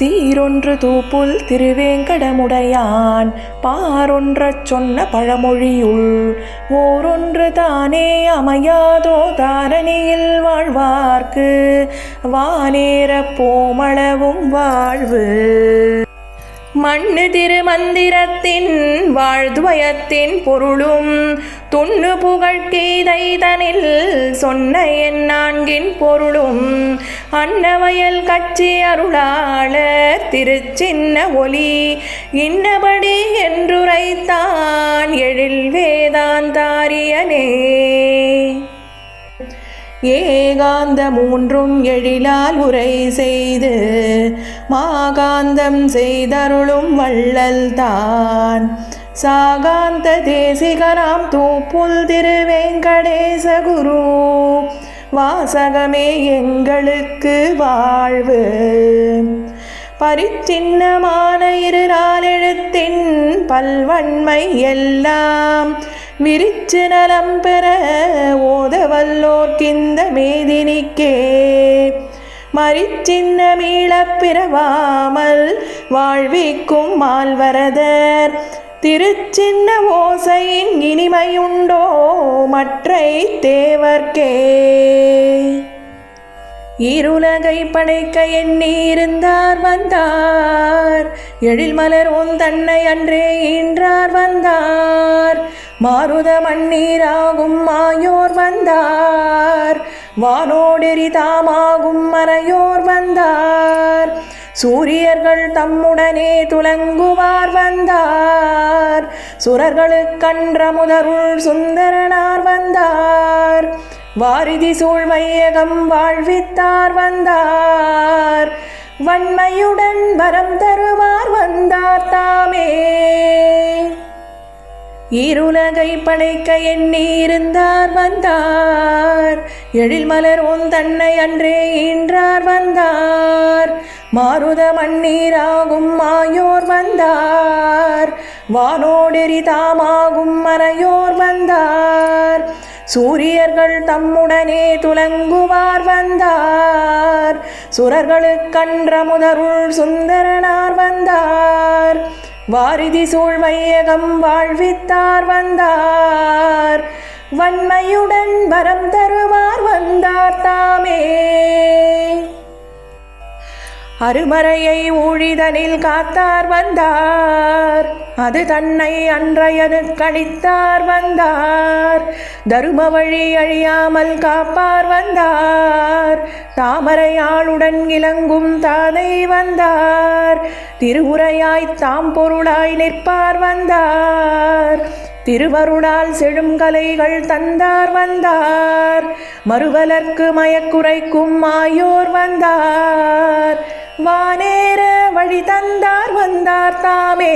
சீரொன்று தூப்புல் திருவேங்கடமுடையான். பாரொன்றச் சொன்ன பழமொழியுள் ஓரொன்று தானே அமையாதோ தாரணியில் வாழ்வார்க்கு. வானேறப் போமளவும் வாழ்வு. மண்ணு திருமந்திரத்தின் வாழ்துவயத்தின் பொருளும். துண்ணு புகழ் கீதைதனில் சொன்ன என் நான்கின் பொருளும். அன்னவயல் கட்சி அருளாளர் திருச்சின்ன ஒலி. இன்னபடி என்றுரைத்தான் எழில் வேதாந்தாரியனே. ஏகாந்த மூன்றும் எழிலால் உரை செய்து மாகாந்தம் செய்தருளும் வள்ளல் தான். சாகாந்த தேசிகராம் தூப்புல் திருவேங்கடேச குரு. வாசகமே எங்களுக்கு வாழ்வு. பரிச்சின்னமான இரு நாளெழுத்தின் பல்வன்மை எல்லாம் விரிச்சு நலம் பெற ஓதவல்லோர்க்கிந்த மேதினிக்கே. மரிச்சின்ன மீளப் பிறவாமல் வாழ்விக்கும் மால்வரதர். திருச்சின்ன ஓசையின் இனிமையுண்டோ மற்றை தேவர்க்கே. இருலகை படைக்க எண்ணியிருந்தார் வந்தார். எழில் மலர் உன் தன்னை அன்றே ஈன்றார் வந்தார். மாருத மண்ணீராகும் மாயோர் வந்தார். வானோடெறி தாமாகும் மறையோர் வந்தார். சூரியர்கள் தம்முடனே துலங்குவார் வந்தார். சுரர்களுக்கன்ற முதருள் சுந்தரனார் வந்தார். வாரிதி சூழ்வையகம் வாழ்வித்தார் வந்தார். வன்மையுடன் வரம் தருவார் வந்தார் தாமே. இருலகை படைக்க எண்ணி இருந்தார் வந்தார். எழில் மலர் உன் தன்னை அன்றே ஈன்றார் வந்தார். மாருத மண்ணீராகும் மாயோர் வந்தார். வானோடெறி தாமாகும் மறையோர் வந்தார். சூரியர்கள் தம்முடனே துலங்குவார் வந்தார். சுரர்களுக்கன்ற முதருள் சுந்தரனார் வந்தார். வாரிதி சூழ் வையகம் வாழ்வித்தார் வந்தார். வன்மையுடன் வரம் தருவார் வந்தார் தாமே. அருமறையை ஊழிதனில் காத்தார் வந்தார். அது தன்னை அன்றையது கழித்தார் வந்தார். தரும வழி அழியாமல் காப்பார் வந்தார். தாமரையாளுடன் இலங்கும் தாதை வந்தார். திருவுரையாய் தாம் பொருளாய் நிற்பார் வந்தார். திருவருளால் செழும் கலைகள் தந்தார் வந்தார். மறுவலர்க்கு மயக்குறைக்கும் மாயோர் வந்தார். வானேற வழி தந்தார் வந்தார் தாமே.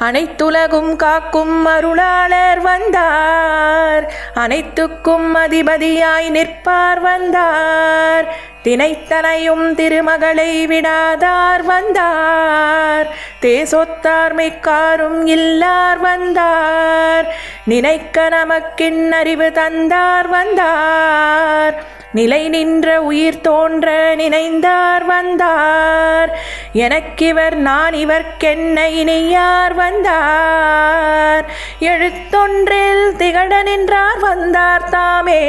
அனைத்துலகும் காக்கும் அருளாளர் வந்தார். அனைத்துக்கும் அதிபதியாய் நிற்பார் வந்தார். தினைத்தனையும் திருமகளை விடாதார் வந்தார். தேசொத்தார் மிக்காரும் இல்லார் வந்தார். நினைக்க நமக்கின் அறிவு தந்தார் வந்தார். நிலை நின்ற உயிர் தோன்ற நினைந்தார் வந்தார். எனக்கிவர் நான் இவர்க்கென்ன இனியார் வந்தார். எழுத்தொன்றில் திகழ நின்றார் வந்தார் தாமே.